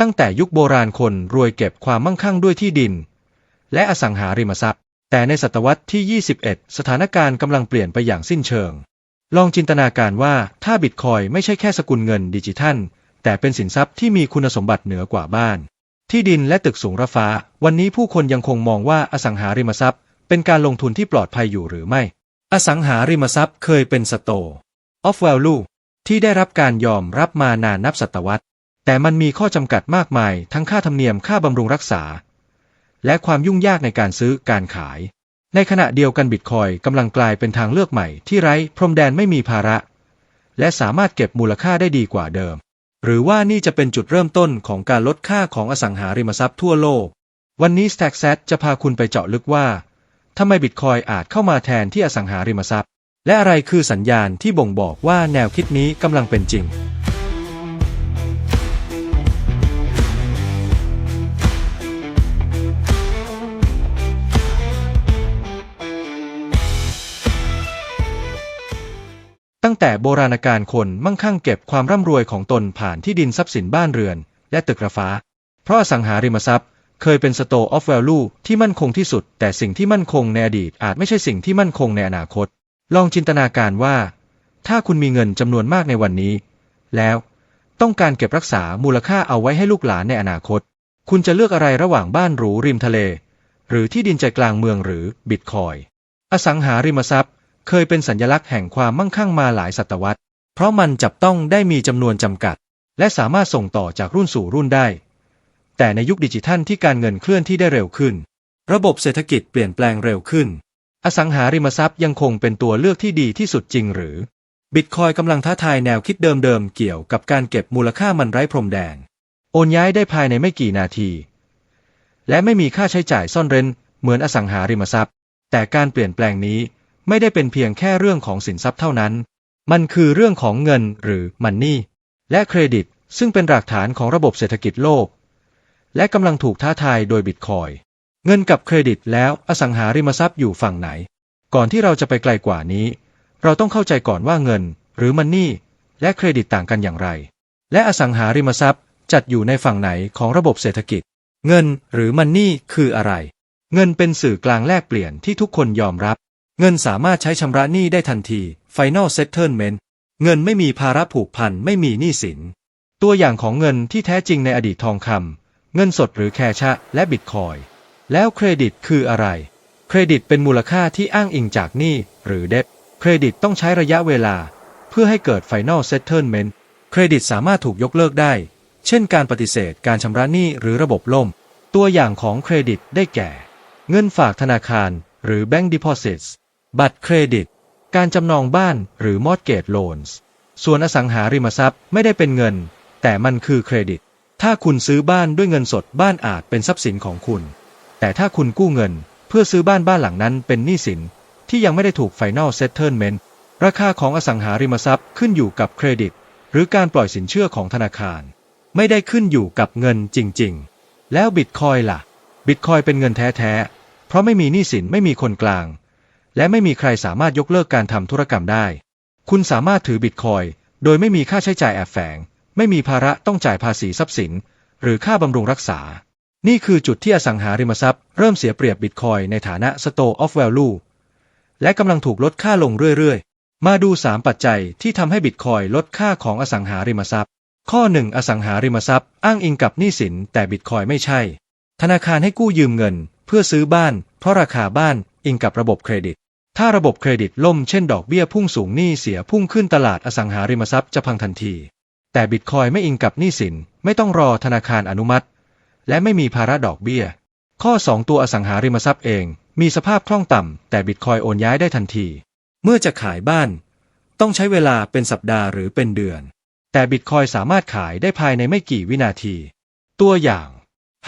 ตั้งแต่ยุคโบราณคนรวยเก็บความมั่งคั่งด้วยที่ดิน และอสังหาริมทรัพย์ แต่ในศตวรรษที่ 21 สถานการณ์กำลังเปลี่ยนไปอย่างสิ้นเชิง ลองจินตนาการว่าถ้าบิตคอยไม่ใช่แค่สกุลเงินดิจิทัล แต่เป็นสินทรัพย์ที่มีคุณสมบัติเหนือกว่าบ้าน ที่ดินและตึกสูงระฟ้า วันนี้ผู้คนยังคงมองว่าอสังหาริมทรัพย์ เป็นการลงทุนที่ปลอดภัยอยู่หรือไม่ อสังหาริมทรัพย์เคยเป็นสโต of value ที่ได้รับการยอมรับมานานนับศตวรรษ แต่มันมีข้อจำกัดมากมายทั้งค่าธรรมเนียมค่าบำรุงรักษา และความยุ่งยากในการซื้อการขาย ในขณะเดียวกันบิตคอยกำลังกลายเป็นทางเลือกใหม่ที่ไร้พรมแดนไม่มีภาระ และสามารถเก็บมูลค่าได้ดีกว่าเดิม หรือว่านี่จะเป็นจุดเริ่มต้นของการลดค่าของอสังหาริมทรัพย์ทั่วโลก วันนี้ StackSat จะพาคุณไปเจาะลึกว่าทำไมบิตคอยอาจเข้ามาแทนที่อสังหาริมทรัพย์ และอะไรคือสัญญาณที่บ่งบอกว่าแนวคิดนี้กำลังเป็นจริง ตั้งแต่โบราณกาลคนมั่งคั่งเก็บความร่ำรวยของตนผ่านที่ดินทรัพย์สินบ้านเรือน และตึกระฟ้า เพราะอสังหาริมทรัพย์ เคยเป็น store of value ที่มั่นคงที่สุด แต่สิ่งที่มั่นคงในอดีตอาจไม่ใช่สิ่งที่มั่นคงในอนาคต ลองจินตนาการว่า ถ้าคุณมีเงินจำนวนมากในวันนี้ แล้วต้องการเก็บรักษามูลค่าเอาไว้ให้ลูกหลานในอนาคต คุณจะเลือกอะไรระหว่างบ้านหรูริมทะเล หรือที่ดินใจกลางเมืองหรือบิตคอย อสังหาริมทรัพย์ เคยเป็นสัญลักษณ์แห่งความมั่งคั่งมาหลายศตวรรษ เพราะมันจับต้องได้มีจำนวนจำกัด และสามารถส่งต่อจากรุ่นสู่รุ่นได้ แต่ในยุคดิจิทัลที่การเงินเคลื่อนที่ได้เร็วขึ้น ระบบเศรษฐกิจเปลี่ยนแปลงเร็วขึ้น อสังหาริมทรัพย์ยังคงเป็นตัวเลือกที่ดีที่สุดจริงหรือ บิตคอยกำลังท้าทายแนวคิดเดิมๆเกี่ยวกับการเก็บมูลค่ามันไร้พรมแดน โอนย้ายได้ภายในไม่กี่นาที และไม่มีค่าใช้จ่ายซ่อนเร้นเหมือนอสังหาริมทรัพย์ แต่การเปลี่ยนแปลงนี้ ไม่ได้เป็นเพียงแค่เรื่องของสินทรัพย์เท่านั้น มันคือเรื่องของเงินหรือมันนี่และเครดิต ซึ่งเป็นรากฐานของระบบเศรษฐกิจโลก และกำลังถูกท้าทายโดยบิตคอยเงินกับเครดิตแล้วอสังหาริมทรัพย์อยู่ฝั่งไหน ก่อนที่เราจะไปไกลกว่านี้ เราต้องเข้าใจก่อนว่าเงิน หรือมันนี่และเครดิตต่างกันอย่างไร และอสังหาริมทรัพย์จัดอยู่ในฝั่งไหนของระบบเศรษฐกิจ เงินหรือมันนี่คืออะไร เงินเป็นสื่อกลางแลกเปลี่ยนที่ทุกคนยอมรับ เงินสามารถใช้ชำระหนี้ได้ทันที Final Settlement เงินไม่มีภาระผูกพันไม่มีหนี้สิน ตัวอย่างของเงินที่แท้จริงในอดีตทองคำเงินสดหรือแคชะและบิตคอยแล้วเครดิตคืออะไร เครดิตเป็นมูลค่าที่อ้างอิงจากหนี้หรือเดบเครดิตต้องใช้ระยะเวลา เพื่อให้เกิด Final Settlement เครดิตสามารถถูกยกเลิกได้ เช่นการปฏิเสธการชำระหนี้หรือระบบล่ม ตัวอย่างของเครดิตได้แก่ เงินฝากธนาคารหรือ Bank Deposits บัตรเครดิต การจำนองบ้านหรือ Mortgage Loans ส่วนอสังหาริมทรัพย์ไม่ได้เป็นเงิน แต่มันคือเครดิต ถ้าคุณซื้อบ้านด้วยเงินสดบ้านอาจเป็นทรัพย์สินของคุณ แต่ถ้าคุณกู้เงิน เพื่อซื้อบ้านบ้านหลังนั้นเป็นหนี้สิน ที่ยังไม่ได้ถูก Final Settlement ราคาของอสังหาริมทรัพย์ขึ้นอยู่กับเครดิต หรือการปล่อยสินเชื่อของธนาคาร ไม่ได้ขึ้นอยู่กับเงินจริง ๆ แล้วบิตคอยล่ะ บิตคอยเป็นเงินแท้ๆเพราะไม่มีหนี้สินไม่มีคนกลาง และไม่มีใครสามารถยกเลิกการทำธุรกรรมได้ คุณสามารถถือบิตคอยโดยไม่มีค่าใช้จ่ายแอบแฝง ไม่มีภาระต้องจ่ายภาษีทรัพย์สิน หรือค่าบำรุงรักษา นี่คือจุดที่อสังหาริมทรัพย์เริ่มเสียเปรียบบิตคอยในฐานะ store of value และกำลังถูกลดค่าลงเรื่อยๆ มาดู 3 ปัจจัยที่ทำให้บิตคอยลดค่าของอสังหาริมทรัพย์ ข้อ 1 อสังหาริมทรัพย์อ้างอิงกับหนี้สินแต่บิตคอยไม่ใช่ ธนาคารให้กู้ยืมเงิน เพื่อซื้อบ้าน เพราะราคาบ้านอิงกับระบบเครดิต ถ้าระบบเครดิตล่มเช่นดอกเบี้ยพุ่งสูงหนี้เสียพุ่งขึ้นตลาดอสังหาริมทรัพย์จะพังทันที แต่บิตคอยไม่อิงกับหนี้สิน ไม่ต้องรอธนาคารอนุมัติ และไม่มีภาระดอกเบี้ย ข้อ 2 ตัวอสังหาริมทรัพย์เอง มีสภาพคล่องต่ำแต่บิตคอยโอนย้ายได้ทันที เมื่อจะขายบ้าน ต้องใช้เวลาเป็นสัปดาห์หรือเป็นเดือน แต่บิตคอยสามารถขายได้ภายในไม่กี่วินาที ตัวอย่าง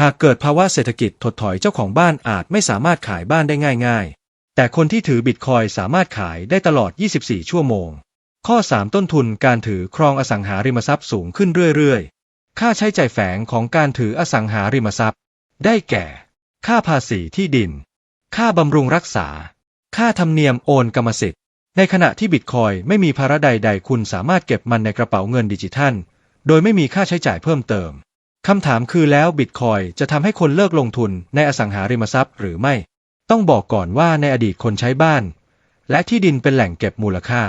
หากเกิดภาวะเศรษฐกิจถดถอยเจ้าของบ้านอาจไม่สามารถขายบ้านได้ง่าย ๆ แต่คนที่ถือบิตคอยสามารถขายได้ตลอด 24 ชั่วโมง ข้อ 3 ต้นทุนการถือครองอสังหาริมทรัพย์สูงขึ้นเรื่อยๆ ค่าใช้จ่ายแฝงของการถืออสังหาริมทรัพย์ ได้แก่ ค่าภาษีที่ดิน ค่าบำรุงรักษา ค่าธรรมเนียมโอนกรรมสิทธิ์ ในขณะที่บิตคอยไม่มีภาระใด ๆ คุณสามารถเก็บมันในกระเป๋าเงินดิจิทัล โดยไม่มีค่าใช้จ่ายเพิ่มเติมคำถามคือแล้วบิตคอยจะทำให้คนเลิกลงทุนในอสังหาริมทรัพย์หรือไม่ ต้องบอกก่อนว่าในอดีตคนใช้บ้าน และที่ดินเป็นแหล่งเก็บมูลค่า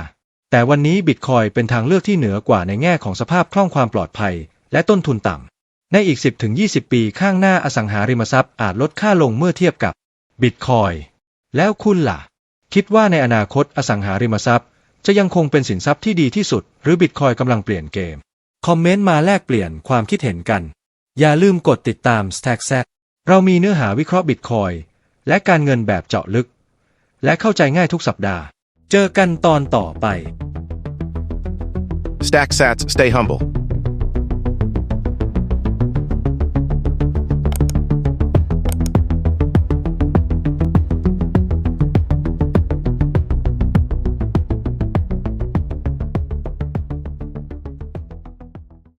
แต่วันนี้บิตคอยเป็นทางเลือกที่เหนือกว่าในแง่ของสภาพคล่องความปลอดภัย และต้นทุนต่ำในอีก 10-20 ปีข้างหน้าอสังหาริมทรัพย์อาจลดค่าลงเมื่อเทียบกับบิตคอยแล้วคุณล่ะ คิดว่าในอนาคตอสังหาริมทรัพย์ จะยังคงเป็นสินทรัพย์ที่ดีที่สุด หรือบิตคอยกำลังเปลี่ยนเกม คอมเมนต์มาแลกเปลี่ยนความคิดเห็นกัน อย่าลืมกดติดตาม Stack Z เรามีเนื้อหาวิเคราะห์บิตคอย และการเงินแบบเจาะลึก และเข้าใจง่ายทุกสัปดาห์ เจอกันตอนต่อไป Stack sats, stay humble.